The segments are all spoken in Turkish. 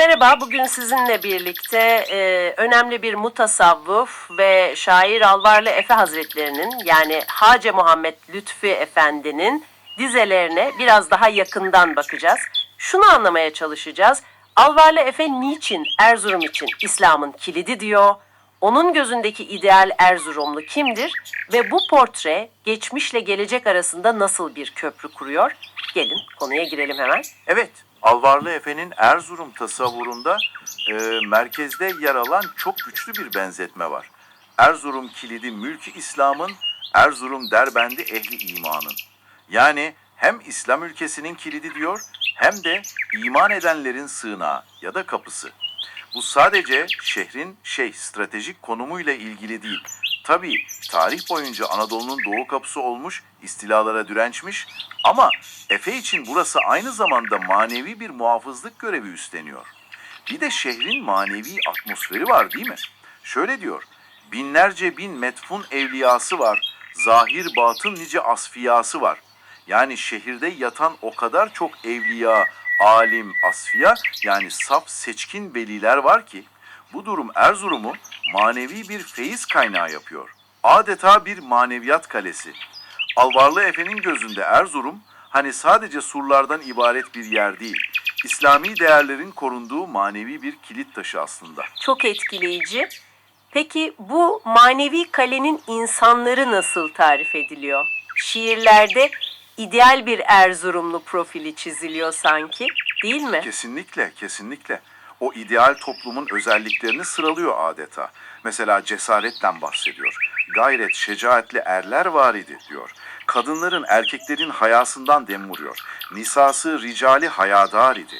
Merhaba, bugün sizinle birlikte e, önemli bir mutasavvuf ve şair Alvarlı Efe Hazretlerinin yani Hace Muhammed Lütfi Efendi'nin dizelerine biraz daha yakından bakacağız. Şunu anlamaya çalışacağız. Alvarlı Efe niçin Erzurum için İslam'ın kilidi diyor? Onun gözündeki ideal Erzurumlu kimdir? Ve bu portre geçmişle gelecek arasında nasıl bir köprü kuruyor? Gelin konuya girelim hemen. Evet, Alvarlı Efe'nin Erzurum tasavvurunda e, merkezde yer alan çok güçlü bir benzetme var. Erzurum kilidi mülki İslam'ın, Erzurum derbendi ehli imanın. Yani hem İslam ülkesinin kilidi diyor hem de iman edenlerin sığınağı ya da kapısı. Bu sadece şehrin şey stratejik konumuyla ilgili değil. Tabii tarih boyunca Anadolu'nun doğu kapısı olmuş, istilalara dirençmiş ama Efe için burası aynı zamanda manevi bir muhafızlık görevi üstleniyor. Bir de şehrin manevi atmosferi var değil mi? Şöyle diyor, binlerce bin metfun evliyası var, zahir batın nice asfiyası var. Yani şehirde yatan o kadar çok evliya, alim, asfiya yani saf seçkin veliler var ki bu durum Erzurum'u manevi bir feyiz kaynağı yapıyor. Adeta bir maneviyat kalesi. Alvarlı Efe'nin gözünde Erzurum hani sadece surlardan ibaret bir yer değil. İslami değerlerin korunduğu manevi bir kilit taşı aslında. Çok etkileyici. Peki bu manevi kalenin insanları nasıl tarif ediliyor? Şiirlerde ideal bir Erzurumlu profili çiziliyor sanki, değil mi? Kesinlikle, kesinlikle. O ideal toplumun özelliklerini sıralıyor adeta. Mesela cesaretten bahsediyor. Gayret, şecaatli erler var idi diyor. Kadınların, erkeklerin hayasından dem vuruyor. Nisası, ricali hayadar idi.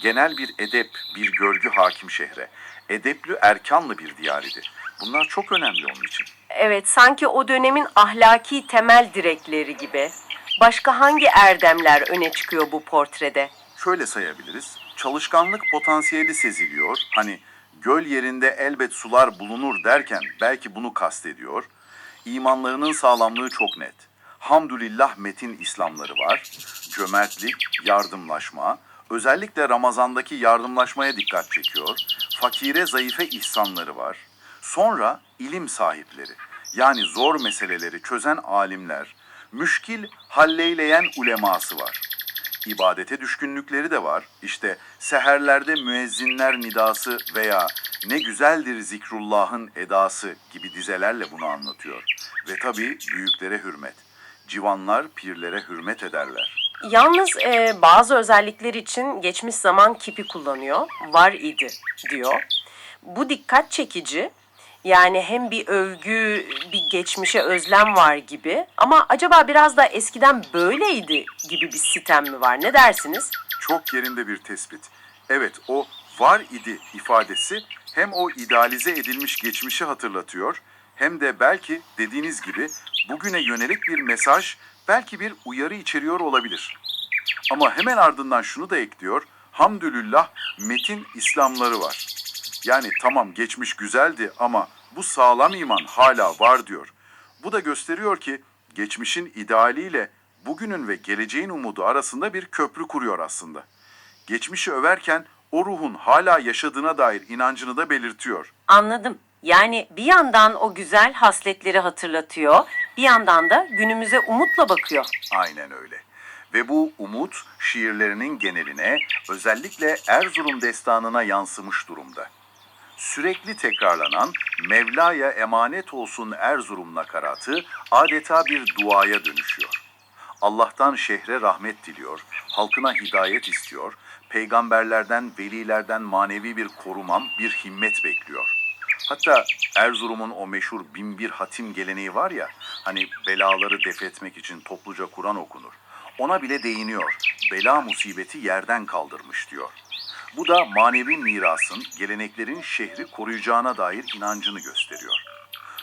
Genel bir edep, bir görgü hakim şehre. Edeplü, erkanlı bir diyar idi. Bunlar çok önemli onun için. Evet, sanki o dönemin ahlaki temel direkleri gibi. Başka hangi erdemler öne çıkıyor bu portrede? Şöyle sayabiliriz. Çalışkanlık potansiyeli seziliyor. Hani göl yerinde elbet sular bulunur derken belki bunu kastediyor. İmanlarının sağlamlığı çok net. Hamdülillah metin İslamları var. Cömertlik, yardımlaşma, özellikle Ramazan'daki yardımlaşmaya dikkat çekiyor. Fakire zayıfe ihsanları var. Sonra ilim sahipleri, yani zor meseleleri çözen alimler, müşkil halleyleyen uleması var. İbadete düşkünlükleri de var. İşte seherlerde müezzinler nidası veya ne güzeldir zikrullahın edası gibi dizelerle bunu anlatıyor. Ve tabii büyüklere hürmet. Civanlar pirlere hürmet ederler. Yalnız e, bazı özellikler için geçmiş zaman kipi kullanıyor. Var idi diyor. Bu dikkat çekici. Yani hem bir övgü, bir geçmişe özlem var gibi. Ama acaba biraz da eskiden böyleydi gibi bir sitem mi var? Ne dersiniz? Çok yerinde bir tespit. Evet o var idi ifadesi hem o idealize edilmiş geçmişi hatırlatıyor hem de belki dediğiniz gibi bugüne yönelik bir mesaj belki bir uyarı içeriyor olabilir. Ama hemen ardından şunu da ekliyor. Hamdülillah metin İslamları var. Yani tamam geçmiş güzeldi ama bu sağlam iman hala var diyor. Bu da gösteriyor ki geçmişin idealiyle bugünün ve geleceğin umudu arasında bir köprü kuruyor aslında. Geçmişi överken o ruhun hala yaşadığına dair inancını da belirtiyor. Anladım. Yani bir yandan o güzel hasletleri hatırlatıyor, bir yandan da günümüze umutla bakıyor. Aynen öyle. Ve bu umut şiirlerinin geneline, özellikle Erzurum destanına yansımış durumda. Sürekli tekrarlanan Mevla'ya emanet olsun Erzurum nakaratı adeta bir duaya dönüşüyor. Allah'tan şehre rahmet diliyor, halkına hidayet istiyor, peygamberlerden, velilerden manevi bir korumam, bir himmet bekliyor. Hatta Erzurum'un o meşhur binbir hatim geleneği var ya, hani belaları def etmek için topluca Kur'an okunur. Ona bile değiniyor. Bela musibeti yerden kaldırmış diyor. Bu da manevi mirasın, geleneklerin şehri koruyacağına dair inancını gösteriyor.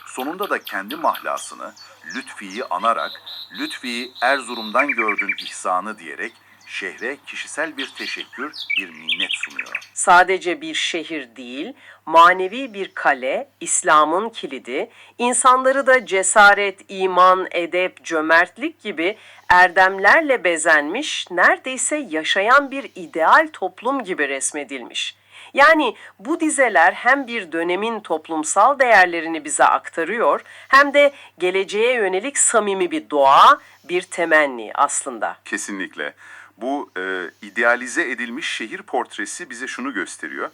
Sonunda da kendi mahlasını, Lütfi'yi anarak, Lütfi'yi Erzurum'dan gördün ihsanı diyerek şehre kişisel bir teşekkür, bir minnet sunuyor. Sadece bir şehir değil, manevi bir kale, İslam'ın kilidi, insanları da cesaret, iman, edep, cömertlik gibi erdemlerle bezenmiş, neredeyse yaşayan bir ideal toplum gibi resmedilmiş. Yani bu dizeler hem bir dönemin toplumsal değerlerini bize aktarıyor hem de geleceğe yönelik samimi bir dua, bir temenni aslında. Kesinlikle. Bu e, idealize edilmiş şehir portresi bize şunu gösteriyor.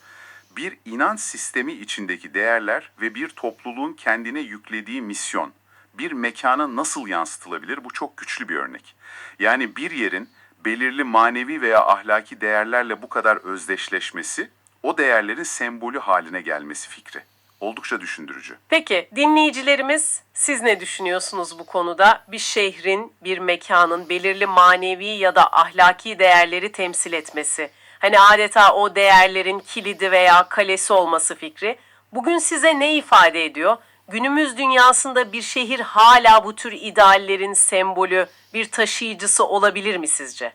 Bir inanç sistemi içindeki değerler ve bir topluluğun kendine yüklediği misyon bir mekana nasıl yansıtılabilir? Bu çok güçlü bir örnek. Yani bir yerin belirli manevi veya ahlaki değerlerle bu kadar özdeşleşmesi, o değerlerin sembolü haline gelmesi fikri. Oldukça düşündürücü. Peki dinleyicilerimiz siz ne düşünüyorsunuz bu konuda? Bir şehrin, bir mekanın belirli manevi ya da ahlaki değerleri temsil etmesi. Hani adeta o değerlerin kilidi veya kalesi olması fikri. Bugün size ne ifade ediyor? Günümüz dünyasında bir şehir hala bu tür ideallerin sembolü, bir taşıyıcısı olabilir mi sizce?